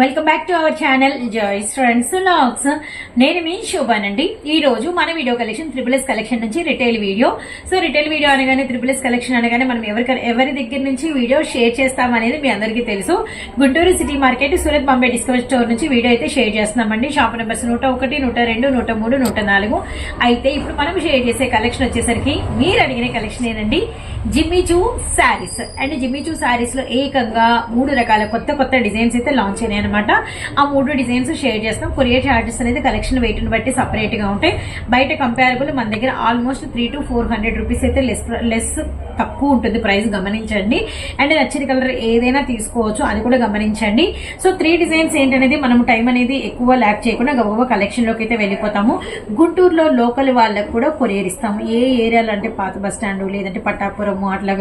Welcome back to our channel Joyce friends vlogs నేను మీ శోభానండి ఈ రోజు మన video collection triple S collection నుంచి retail video so retail video అనగానే త్రిపుల్ ఎస్ కలెక్షన్ అనగానే మనం ఎవరి ఎవరి దగ్గర నుంచి వీడియో షేర్ చేస్తామనేది మీ అందరికీ తెలుసు. Guntur city market Surat Bombay discover store నుంచి వీడియో అయితే షేర్ చేస్తున్నామండి. షాప్ నెంబర్స్ నూట ఒకటి నూట రెండు నూట మూడు నూట నాలుగు. అయితే ఇప్పుడు మనం షేర్ చేసే కలెక్షన్ వచ్చేసరికి మీరు అడిగిన కలెక్షన్ ఏనండి? జిమ్మిచూ శారీస్ అండ్ జిమ్మిచూ శారీస్లో ఏకంగా మూడు రకాల కొత్త కొత్త డిజైన్స్ అయితే లాంచ్ అయినాయి అనమాట ఆ మూడు డిజైన్స్ షేర్ చేస్తాం. కొరియర్ చార్జెస్ అనేది కలెక్షన్ వెయిట్ని బట్టి సపరేట్గా ఉంటాయి. బయట కంపేరబుల్ మన దగ్గర almost three to four hundred rupees అయితే లెస్ లెస్ తక్కువ ఉంటుంది ప్రైస్ గమనించండి. అండ్ నచ్చిన కలర్ ఏదైనా తీసుకోవచ్చు అది కూడా గమనించండి. సో త్రీ డిజైన్స్ ఏంటనేది మనం టైం అనేది ఎక్కువ ల్యాక్ చేయకుండా గబగబా కలెక్షన్లోకి అయితే వెళ్ళిపోతాము. గుంటూరులో లోకల్ వాళ్ళకు కూడా కొరియర్ ఇస్తాము. ఏ ఏరియాలో అంటే పాత బస్ స్టాండ్ లేదంటే పట్టాపురము అట్లా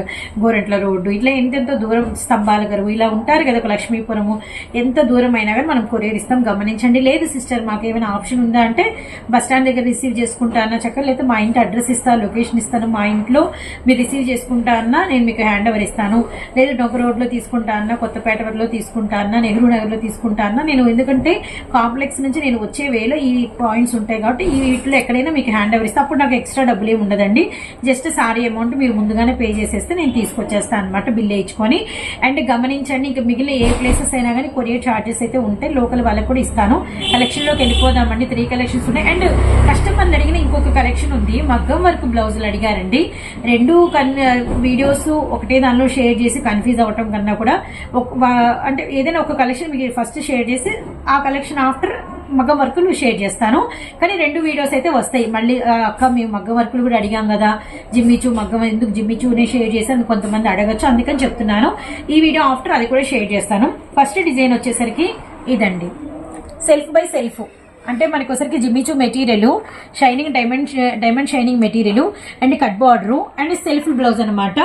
గోరెంట్ల రోడ్డు ఇట్లా ఎంతెంత దూరం స్తంభాల గరువు ఇలా ఉంటారు కదా ఒక లక్ష్మీపురము. ఎంత దూరం అయినా కానీ మనం కొరియర్ ఇస్తాం. గమనించండి. లేదు సిస్టర్ మాకు ఏమైనా ఆప్షన్ ఉందా అంటే బస్ స్టాండ్ దగ్గర రిసీవ్ చేసుకుంటా అన్న చక్కగా? లేకపోతే మా ఇంటి అడ్రస్ ఇస్తాను లొకేషన్ ఇస్తాను మా ఇంట్లో. మీరు రిసీవ్ తీసుకుంటా అన్నా నేను మీకు హ్యాండ్ ఓవర్ ఇస్తాను. లేదా డొంక రోడ్లో తీసుకుంటా అన్నా కొత్తపేటలో తీసుకుంటా అన్నా నెహ్రూ నగర్లో తీసుకుంటా అన్నా నేను ఎందుకంటే కాంప్లెక్స్ నుంచి నేను వచ్చే వేలో ఈ పాయింట్స్ ఉంటాయి కాబట్టి ఈ వీటిలో ఎక్కడైనా మీకు హ్యాండ్ ఓవర్ ఇస్తే. అప్పుడు నాకు ఎక్స్ట్రా డబ్బులు ఏమి ఉండదండి. జస్ట్ సారీ అమౌంట్ మీరు ముందుగానే పే చేసేస్తే నేను తీసుకొచ్చేస్తాను అనమాట బిల్ వేయించుకొని. అండ్ గమనించండి ఇంకా మిగిలిన ఏ ప్లేసెస్ అయినా కానీ కొరియర్ చార్జెస్ అయితే ఉంటాయి లోకల్ వాళ్ళకి కూడా ఇస్తాను. కలెక్షన్లోకి వెళ్ళిపోదామండి. త్రీ కలెక్షన్స్ ఉన్నాయి. అండ్ కస్టమర్లు అడిగిన ఇంకొక కలెక్షన్ ఉంది. మగ్గం వర్క్ బ్లౌజులు అడిగారండి. రెండు కన్ వీడియోస్ ఒకటే దానిలో షేర్ చేసి కన్ఫ్యూజ్ అవటం కన్నా కూడా అంటే ఏదైనా ఒక కలెక్షన్ మీకు ఫస్ట్ షేర్ చేసి ఆ కలెక్షన్ ఆఫ్టర్ మగ్గం వర్కులు షేర్ చేస్తాను. కానీ రెండు వీడియోస్ అయితే వస్తాయి. మళ్ళీ అక్క మేము మగ్గం వర్కులు కూడా అడిగాం కదా. జిమ్మిచూ మగ్గం ఎందుకు జిమ్మిచూనే షేర్ చేశాను. కొంతమంది అడగచ్చు. అందుకని చెప్తున్నాను. ఈ వీడియో ఆఫ్టర్ అది కూడా షేర్ చేస్తాను. ఫస్ట్ డిజైన్ వచ్చేసరికి ఇదండి. Self by self. అంటే మనకి ఒకసారికి Jimmy Choo material shining diamond diamond shining material and cut border and self blouse అనమాట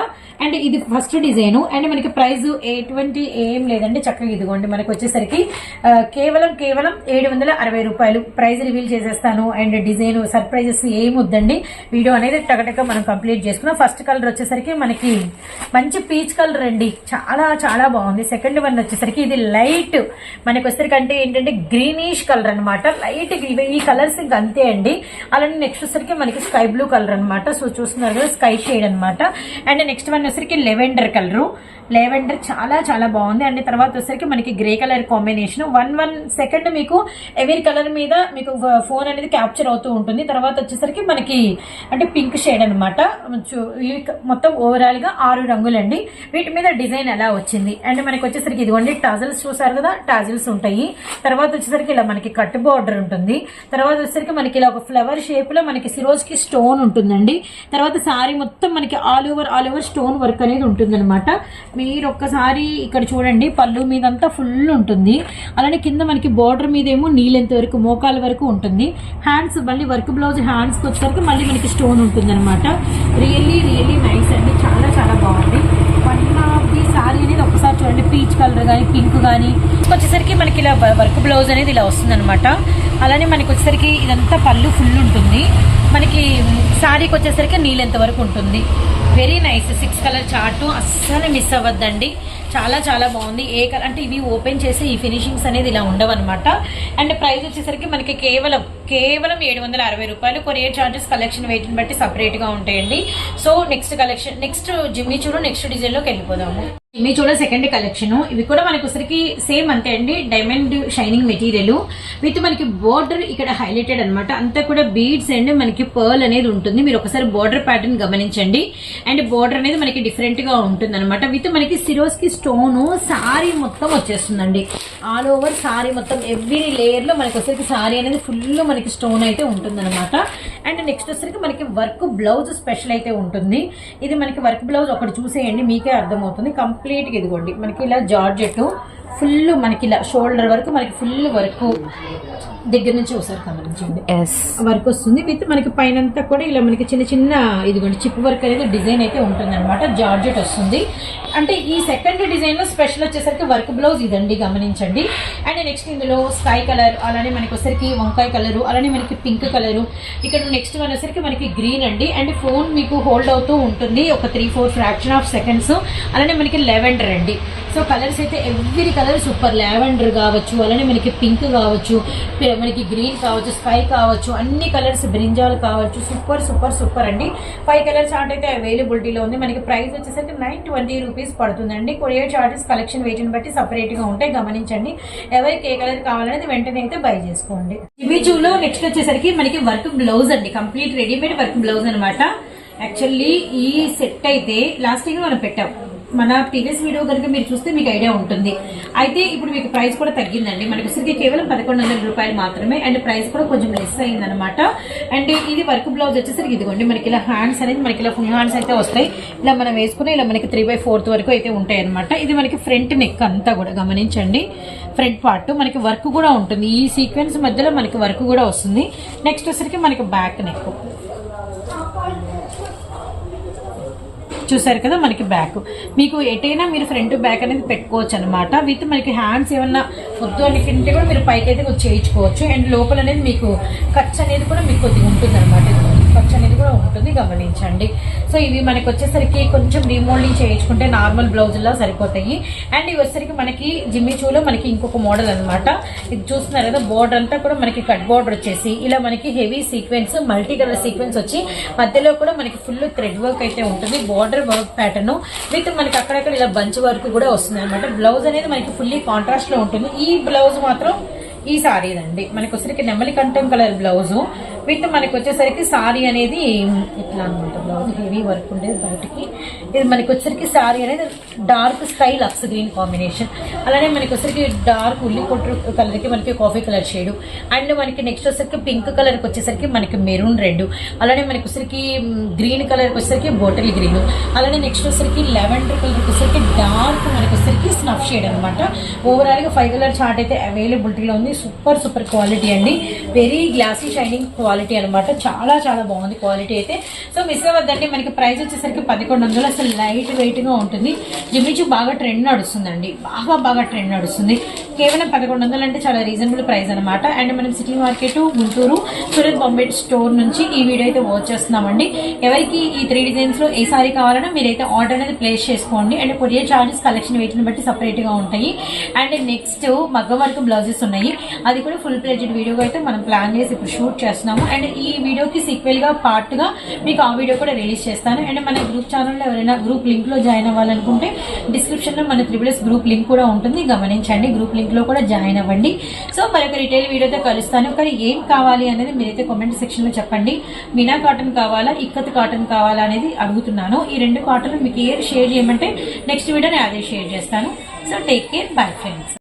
అండ్ ఇది ఫస్ట్ డిజైన్ అండ్ మనకి ప్రైస్ ఎటువంటి ఏం లేదండి చక్కగా ఇదిగోండి. మనకి వచ్చేసరికి uh, కేవలం కేవలం ఏడు వందల అరవై రూపాయలు. ప్రైస్ రివీల్ చేసేస్తాను. అండ్ డిజైన్ సర్ప్రైజెస్ ఏం వద్దండి. వీడియో అనేది టగటగా మనం కంప్లీట్ చేసుకున్నాం. ఫస్ట్ కలర్ వచ్చేసరికి మనకి మంచి పీచ్ కలర్ అండి. చాలా చాలా బాగుంది. సెకండ్ వన్ వచ్చేసరికి ఇది లైట్ మనకి వచ్చేసరికి అంటే ఏంటంటే గ్రీనిష్ కలర్ అనమాట లైట్ ఈ కలర్స్ ఇంకా అంతే అండి. అలానే నెక్స్ట్ వచ్చేసరికి మనకి స్కై బ్లూ కలర్ అనమాట సో చూస్తున్నారు కదా స్కై షేడ్ అనమాట అండ్ నెక్స్ట్ వన్ వచ్చేసరికి లెవెండర్ కలరు లెవెండర్ చాలా చాలా బాగుంది. అండ్ తర్వాత వచ్చేసరికి మనకి grey colour combination one one second మీకు ఎవరి కలర్ మీద మీకు ఫోన్ అనేది క్యాప్చర్ అవుతూ ఉంటుంది. తర్వాత వచ్చేసరికి మనకి అంటే పింక్ షేడ్ అనమాట మొత్తం ఓవరాల్గా ఆరు రంగులండి. వీటి మీద డిజైన్ ఎలా వచ్చింది? అండ్ మనకి వచ్చేసరికి ఇదిగోండి టాజల్స్ చూసారు కదా? టాజల్స్ ఉంటాయి. తర్వాత వచ్చేసరికి ఇలా మనకి కట్ బార్డర్ ఉంటుంది. తర్వాత వచ్చేసరికి మనకి ఇలా ఒక ఫ్లవర్ షేప్లో మనకి సిరోజ్కి స్టోన్ ఉంటుందండి. తర్వాత సారీ మొత్తం మనకి all over all over stone work అనేది ఉంటుంది మీరు ఒక్కసారి ఇక్కడ చూడండి పళ్ళు మీదంతా ఫుల్ ఉంటుంది. అలానే కింద మనకి బార్డర్ మీద ఏమో నీళ్ళెంత వరకు మోకాల వరకు ఉంటుంది. హ్యాండ్స్ మళ్ళీ వర్క్ బ్లౌజ్ హ్యాండ్స్కి వచ్చేసరికి మళ్ళీ మనకి స్టోన్ ఉంటుంది అనమాట రియల్లీ రియల్లీ నైస్ అండి. చాలా చాలా బాగుంది. వన్ ఆఫ్ ది సారీ అనేది ఒకసారి పీచ్ కలర్ కానీ పింక్ కానీ వచ్చేసరికి మనకి ఇలా వర్క్ బ్లౌజ్ అనేది ఇలా వస్తుందనమాట అలానే మనకి వచ్చేసరికి ఇదంతా పళ్ళు ఫుల్ ఉంటుంది. మనకి శారీకి వచ్చేసరికి నీళ్ళెంత వరకు ఉంటుంది. Very nice six colour chart అస్సలు మిస్ అవ్వద్దండి. చాలా చాలా బాగుంది. ఏ కలర్ అంటే ఇవి ఓపెన్ చేసి ఈ ఫినిషింగ్స్ అనేది ఇలా ఉండవన్నమాట. అండ్ ప్రైస్ వచ్చేసరికి మనకి కేవలం కేవలం ఏడు వందల అరవై రూపాయలు. కొరియర్ చార్జెస్ కలెక్షన్ వెయిట్ని బట్టి సపరేట్గా ఉంటాయండి. సో నెక్స్ట్ కలెక్షన్ నెక్స్ట్ జిమ్మి చూడు నెక్స్ట్ డిజైన్లోకి వెళ్ళిపోదాము. ఇవి చూడ సెకండ్ కలెక్షన్ ఇవి కూడా మనకు ఒకసారికి సేమ్ అంతే అండి. డైమండ్ షైనింగ్ మెటీరియల్ విత్ మనకి బోర్డర్ ఇక్కడ హైలైటెడ్ అన్నమాట. అంతా కూడా బీడ్స్ అండ్ మనకి పర్ల్ అనేది ఉంటుంది. మీరు ఒకసారి బోర్డర్ ప్యాటర్న్ గమనించండి. అండ్ బోర్డర్ అనేది మనకి డిఫరెంట్గా ఉంటుంది అనమాట విత్ మనకి సిరోస్కి స్టోన్ సారీ మొత్తం వచ్చేస్తుందండి. ఆల్ ఓవర్ సారీ మొత్తం ఎవ్రీ లేయర్లో మనకి వచ్చేసరికి సారీ అనేది ఫుల్ మనకి స్టోన్ అయితే ఉంటుంది అనమాట అండ్ నెక్స్ట్ వచ్చేసరికి మనకి వర్క్ బ్లౌజ్ స్పెషల్ అయితే ఉంటుంది. ఇది మనకి వర్క్ బ్లౌజ్ ఒకటి చూసేయండి మీకే అర్థమవుతుంది. కంప్లీట్ కంప్లీట్గా ఇదిగోండి. మనకి ఇలా జార్జెట్టు ఫుల్ మనకి ఇలా షోల్డర్ వరకు మనకి ఫుల్ వర్క్ దగ్గర నుంచి ఒకసారి గమనించండి ఎస్ వర్క్ వస్తుంది. విత్ మనకి పైన అంతా కూడా ఇలా మనకి చిన్న చిన్న ఇదిగోండి చిప్ వర్క్ అనేది డిజైన్ అయితే ఉంటుంది అనమాట జార్జెట్ వస్తుంది. అంటే ఈ సెకండ్ డిజైన్లో స్పెషల్ వచ్చేసరికి వర్క్ బ్లౌజ్ ఇదండి గమనించండి. అండ్ నెక్స్ట్ ఇందులో స్కై కలర్ అలానే మనకి వచ్చేసరికి వంకాయ కలర్ అలానే మనకి పింక్ కలర్ ఇక్కడ నెక్స్ట్ వన్ వచ్చేసరికి మనకి గ్రీన్ అండి. అండ్ ఫోన్ మీకు హోల్డ్ అవుతూ ఉంటుంది. ఒక three four fraction of seconds అలానే మనకి లెవెండర్ అండి. సో కలర్స్ అయితే ఎవ్రీ కలర్ సూపర్ లావెండర్ కావచ్చు అలానే మనకి పింక్ కావచ్చు మనకి గ్రీన్ కావచ్చు స్కై కావచ్చు అన్ని కలర్స్ బ్రింజాలు కావచ్చు సూపర్ సూపర్ సూపర్ అండి. ఫైవ్ కలర్ చార్ట్ అయితే అవైలబిలిటీలో ఉంది. మనకి ప్రైస్ వచ్చేసరికి నైన్ ట్వంటీ రూపీస్ పడుతుందండి. కొరియర్ చార్జెస్ కలెక్షన్ వెయిట్ని బట్టి సపరేట్గా ఉంటాయి. గమనించండి. ఎవరికి ఏ కలర్ కావాలనేది వెంటనే అయితే బై చేసుకోండి. ఇమేజులో నెక్స్ట్ వచ్చేసరికి మనకి వర్క్ బ్లౌజ్ అండి. కంప్లీట్ రెడీమేడ్ వర్క్ బ్లౌజ్ అనమాట యాక్చువల్లీ ఈ సెట్ అయితే లాస్ట్ ఇయర్ మనం పెట్టాం. మన ప్రీవియస్ వీడియో కనుక మీరు చూస్తే మీకు ఐడియా ఉంటుంది. అయితే ఇప్పుడు మీకు ప్రైస్ కూడా తగ్గిందండి. మనకి ఉసిరికి కేవలం పదకొండు వందల రూపాయలు మాత్రమే అండ్ ప్రైస్ కూడా కొంచెం లెస్ అయిందనమాట అండ్ ఇది వర్క్ బ్లౌజ్ వచ్చేసరికి ఇదిగోండి. మనకి ఇలా హ్యాండ్స్ అనేది మనకి ఇలా ఫుల్ హ్యాండ్స్ అయితే వస్తాయి. ఇలా మనం వేసుకుని ఇలా మనకి త్రీ బై ఫోర్త్ వరకు అయితే ఉంటాయి అనమాట ఇది మనకి ఫ్రంట్ నెక్ అంతా కూడా గమనించండి. ఫ్రంట్ పార్ట్ మనకి వర్క్ కూడా ఉంటుంది. ఈ సీక్వెన్స్ మధ్యలో మనకి వర్క్ కూడా వస్తుంది. నెక్స్ట్ వచ్చరికి మనకి బ్యాక్ నెక్ చూసారు కదా మనకి బ్యాక్. మీకు ఎటైనా మీరు ఫ్రంట్ బ్యాక్ అనేది పెట్టుకోవచ్చు అనమాట విత్ మనకి హ్యాండ్స్ ఏమన్నా వద్దు అనుకుంటే కూడా మీరు పైకి అయితే చేయించుకోవచ్చు. అండ్ లోపల అనేది మీకు ఖర్చు అనేది కూడా మీకు కొద్దిగా ఉంటుంది అనమాట ఖర్చు అనేది కూడా ఉంటుంది గమనించండి. సో ఇవి మనకి వచ్చేసరికి కొంచెం రీమోల్డింగ్ చేయించుకుంటే నార్మల్ బ్లౌజుల్లో సరిపోతాయి. అండ్ ఇవి వచ్చేసరికి మనకి జిమ్మి చూలో మనకి ఇంకొక మోడల్ అనమాట ఇది చూస్తున్నారు కదా బోర్డర్ అంతా కూడా మనకి కట్ బోర్డర్ వచ్చేసి ఇలా మనకి heavy sequence multi colour sequence వచ్చి మధ్యలో కూడా మనకి ఫుల్ థ్రెడ్ వర్క్ అయితే ఉంటుంది బోర్డర్ వర్క్ ప్యాటర్న్ విత్ మనకి అక్కడక్కడ ఇలా బంచ్ వర్క్ కూడా వస్తుంది అనమాట బ్లౌజ్ అనేది మనకి ఫుల్లీ కాంట్రాస్ట్లో ఉంటుంది. ఈ బ్లౌజ్ మాత్రం ఈ సారీదండి మనకు వచ్చరికి నెమలి కంఠం కలర్ బ్లౌజు విత్ మనకి వచ్చేసరికి సారీ అనేది ఇట్లా అనమాట బ్లౌజ్ హెవీ వర్క్ ఉండేది బయటికి. ఇది మనకి వచ్చేసరికి సారీ అనేది dark sky Lux green combination. అలానే మనకి వచ్చేసరికి డార్క్ ఉల్లి కొట్టు కలర్కి మనకి కాఫీ కలర్ షేడ్. అండ్ మనకి నెక్స్ట్ వచ్చేసరికి పింక్ కలర్కి వచ్చేసరికి మనకి మెరూన్ రెడ్. అలానే మనకి వచ్చేసరికి గ్రీన్ కలర్కి వచ్చేసరికి బోటల్ గ్రీన్. అలానే నెక్స్ట్ వచ్చేసరికి లెవెండర్ కలర్కి వచ్చేసరికి డార్క్ మనకి వచ్చేసరికి స్నఫ్ షేడ్ అనమాట. ఓవరాల్గా ఫైవ్ కలర్ చార్ట్ అయితే అవైలబిలిటీలో ఉంది. సూపర్ సూపర్ క్వాలిటీ అండి. Very glossy shining quality quality అనమాట చాలా చాలా బాగుంది క్వాలిటీ అయితే. సో మిస్ అవ్వద్దండి మనకి ప్రైస్ వచ్చేసరికి పదకొండు వందలు అసలు లైట్ వెయిట్గా ఉంటుంది. జిమ్మిచు బాగా ట్రెండ్ నడుస్తుందండి. బాగా బాగా ట్రెండ్ నడుస్తుంది. కేవలం పదకొండు వందలు అంటే చాలా రీజనబుల్ ప్రైస్ అనమాట అండ్ మనం city market Guntur Surat Bombay store నుంచి ఈ వీడియో అయితే వాచ్ చేస్తున్నామండి. ఎవరికి ఈ త్రీ డిజైన్స్లో ఏ సారీ కావాలన్నా మీరైతే ఆర్డర్ అనేది ప్లేస్ చేసుకోండి. అండ్ కొరియర్ చార్జెస్ కలెక్షన్ వెయిట్ని బట్టి సపరేట్గా ఉంటాయి. అండ్ నెక్స్ట్ మగ్గ వర్క్ బ్లౌజెస్ ఉన్నాయి. అది కూడా ఫుల్ ప్లేజెడ్ వీడియోగా అయితే మనం ప్లాన్ చేసి ఇప్పుడు షూట్ చేస్తున్నాము. అండ్ ఈ వీడియోకి సీక్వెల్గా పార్ట్గా మీకు ఆ వీడియో కూడా రిలీజ్ చేస్తాను. అండ్ మన గ్రూప్ ఛానల్లో ఎవరైనా గ్రూప్ లింక్లో జాయిన్ అవ్వాలనుకుంటే డిస్క్రిప్షన్లో మన త్రిబుల్ గ్రూప్ లింక్ కూడా ఉంటుంది. గమనించండి. గ్రూప్ లింక్ లో కూడా జాయిన్ అవ్వండి. సో మరొక రిటైల్ వీడియోతో కలుస్తాను. కానీ ఏం కావాలి అనేది మీరైతే కామెంట్ సెక్షన్లో చెప్పండి. మీనా కాటన్ కావాలా? ఇక్కత్ కాటన్ కావాలా అనేది అడుగుతున్నాను. ఈ రెండు కాటన్ మీకు ఏ షేర్ చేయమంటే నెక్స్ట్ వీడియో నేను అదే షేర్ చేస్తాను. So take care bye friends